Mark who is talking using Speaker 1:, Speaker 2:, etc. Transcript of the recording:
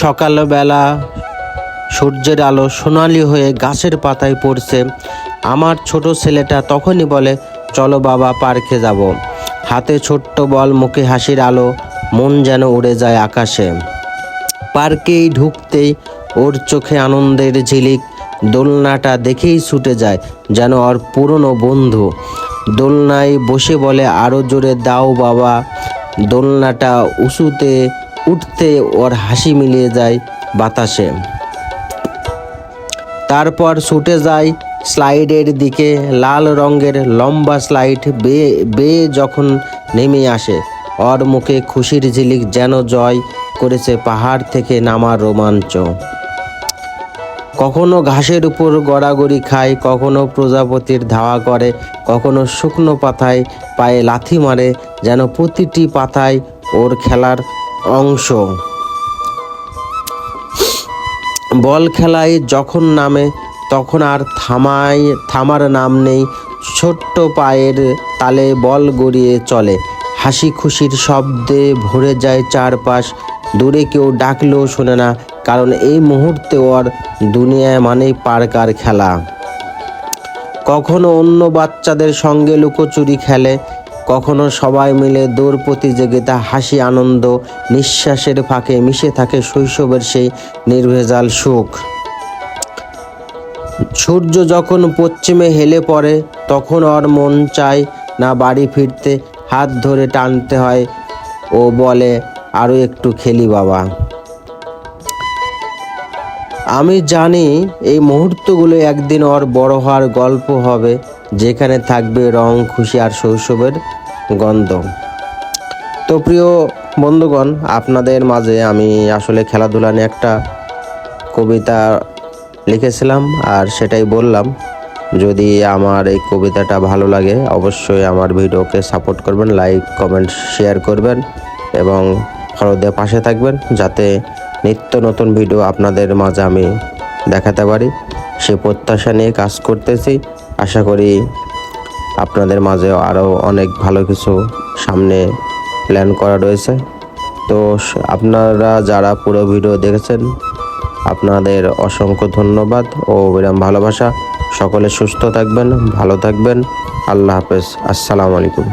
Speaker 1: সকালবেলা সূর্যের আলো সোনালি হয়ে গাছের পাতায় পড়ছে। আমার ছোট ছেলেটা তখনই বলে, চলো বাবা, পার্কে যাব। হাতে ছোট্ট বল, মুখে হাসির আলো, মন যেন উড়ে যায় আকাশে। পার্কেই ঢুকতেই ওর চোখে আনন্দের ঝিলিক, দোলনাটা দেখেই ছুটে যায় যেন ওর পুরনো বন্ধু। দোলনায় বসে বলে, আরও জোরে দাও বাবা। দোলনাটা উঁচুতে উঠতে ওর হাসি মিলিয়ে যায় বাতাসে। তারপর ছুটে যায় স্লাইডের দিকে, লাল রঙের লম্বা স্লাইড বেয়ে বেয়ে যখন নেমে আসে, ওর মুখে খুশির ঝিলিক যেন জয় করেছে পাহাড় থেকে নামার রোমাঞ্চ। কখনো ঘাসের উপর গড়াগড়ি খায়, কখনো প্রজাপতির ধাওয়া করে, কখনো শুকনো পাতায় পায়ে লাথি মারে, যেন প্রতিটি পাতায় ওর খেলার অংশ। বল খেলায় যখন নামে, তখন আর থামায়, থামার নাম নেই। ছোট্ট পায়ের তালে বল গড়িয়ে চলে। হাসি খুশির শব্দে ভরে যায় চারপাশ। দূরে কেউ ডাকলেও শোনে না, কারণ এই মুহূর্তে ওর দুনিয়ায় মানেই পার্ক আর খেলা। কখনো অন্য বাচ্চাদের সঙ্গে লুকোচুরি খেলে কখনো সবাই মিলে দৌড় প্রতিযোগিতা, হাসি, আনন্দ, নিঃশ্বাসের ফাঁকে মিশে থাকে শৈশবের সেই নির্ভেজাল সুখ। সূর্য যখন পশ্চিমে হেলে পড়ে, তখন ওর মন চায় না বাড়ি ফিরতে। হাত ধরে টানতে হয় ও বলে আরও একটু খেলি বাবা। আমি জানি এই মুহূর্তগুলো একদিন ওর বড় হওয়ার গল্প হবে। যেখানে থাকবে রং, খুশি আর শৈশবের গন্ধ। তো প্রিয় বন্ধুগণ, আপনাদের মাঝে আমি আসলে খেলাধুলা নিয়ে একটা কবিতা লিখেছিলাম আর সেটাই বললাম। যদি আমার এই কবিতাটা ভালো লাগে, অবশ্যই আমার ভিডিওকে সাপোর্ট করবেন, লাইক, কমেন্ট, শেয়ার করবেন এবং ফলো পাশে থাকবেন যাতে নিত্য নতুন ভিডিও আপনাদের মাঝে আমি দেখাতে পারি। সে প্রত্যাশা নিয়ে কাজ করতেছি। আশা করি আপনাদের মাঝে আরও অনেক ভালো কিছু সামনে প্ল্যান করা রয়েছে। তো আপনারা যারা পুরো ভিডিও দেখেছেন, আপনাদের অসংখ্য ধন্যবাদ ও বিরাম ভালোবাসা। সকলে সুস্থ থাকবেন, ভালো থাকবেন। আল্লাহ হাফেজ। আসসালামু আলাইকুম।